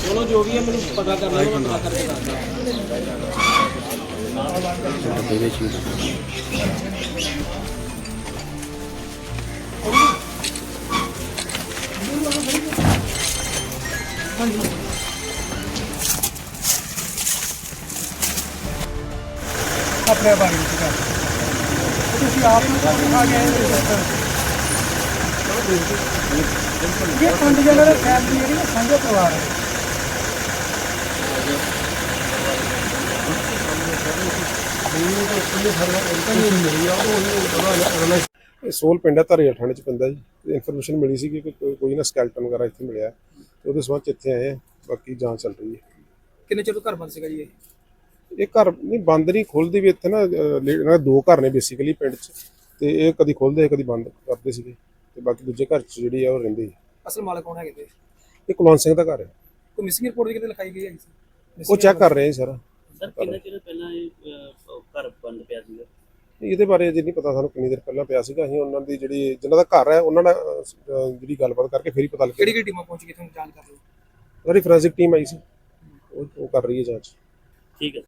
ਚਲੋ ਜੋ ਵੀ ਹੈ, ਮੈਨੂੰ ਪਤਾ ਕਰਨਾ ਮੈਂ ਪਤਾ ਕਰਕੇ ਦੱਸਦਾ। ਡੱਬੇ ਵਿੱਚ ਵੀ ਆਪਣੇ ਬਾਰੇ ਵਿੱਚ ਕਰ ਇਹ ਪੰਜ ਜਣੇ ਦੇ ਫੈਮਿਲੀ ਜਿਹੜੀ ਹੈ ਸਾਂਝਾ ਪਰਿਵਾਰ ਹੈ ਇਹ ਸੋਲ ਪਿੰਡ ਹੈ ਧਰੀਆ ਥਾਣੇ ਚ ਪੈਂਦਾ ਜੀ। ਇਨਫੋਰਮੇਸ਼ਨ ਮਿਲੀ ਸੀ ਕਿ ਕੋਈ ਕੋਈ ਨਾ ਸਕੈਲਟਨ ਵਗੈਰਾ ਇੱਥੇ ਮਿਲਿਆ। ਤੇ ਉਹਦੇ ਸਬੰਧ ਚ ਇੱਥੇ ਆਏ ਆ। ਬਾਕੀ ਜਾਂਚ ਚੱਲ ਰਹੀ ਹੈ। ਕਿੰਨੇ ਚਿਰ ਤੋਂ ਘਰ ਬੰਦ ਸੀਗਾ ਜੀ ਇਹ? ਇਹ ਘਰ ਨਹੀਂ ਬੰਦ ਨਹੀਂ ਖੁੱਲਦੀ ਵੀ ਇੱਥੇ ਨਾ ਇਹਨਾਂ ਦੇ ਘਰ ਨੇ ਬੇਸਿਕਲੀ ਪਿੰਡ ਚ ਤੇ ਇਹ ਕਦੀ ਖੁੱਲਦੇ ਕਦੀ ਬੰਦ ਕਰਦੇ ਸੀਗੇ ਤੇ ਬਾਕੀ ਦੂਜੇ ਘਰ ਚ ਜਿਹੜੀ ਆ ਉਹ ਰਹਿੰਦੀ ਅਸਲ ਮਾਲਕ ਕੌਣ ਹੈਗੇ ਤੇ? ਇਹ ਕੁਲਵੰਤ ਸਿੰਘ ਦਾ ਘਰ ਹੈ। ਕੋਈ ਮਿਸਿੰਗ ਰਿਪੋਰਟ ਕਿਤੇ ਲਿਖਾਈ ਗਈ ਹੈ ਜੀ ਉਹ ਚੈੱਕ ਕਰ ਰਹੇ ਆ ਸਰ। ਸਰ ਕਿੰਨੇ ਚਿਰ ਪਹਿਲਾਂ ਇਹ ਘਰ ਬੰਦ ਪਿਆ ਸੀਗਾ? ਇਹਦੇ ਬਾਰੇ ਅਜੇ ਨਹੀਂ ਪਤਾ ਸਾਨੂੰ ਕਿੰਨੀ ਦੇਰ ਪਹਿਲਾਂ ਪਿਆ ਸੀਗਾ। ਅਸੀਂ ਉਹਨਾਂ ਦੀ ਜਿਹੜੀ ਜਿਨ੍ਹਾਂ ਦਾ ਘਰ ਹੈ ਉਹਨਾਂ ਨਾਲ ਜਿਹੜੀ ਗੱਲਬਾਤ ਕਰਕੇ ਫਿਰ ਹੀ ਪਤਾ ਲੱਗਿਆ। ਕਿਹੜੀ ਕਿਹੜੀ ਟੀਮਾਂ ਪਹੁੰਚ ਗਈ ਤੁਹਾਨੂੰ ਜਾਂਚ ਕਰ ਸਾਡੀ ਫੋਰੈਂਸਿਕ ਟੀਮ ਆਈ ਸੀ। ਉਹ ਉਹ ਕਰ ਰਹੀ ਹੈ ਜਾਂਚ। ਠੀਕ ਹੈ।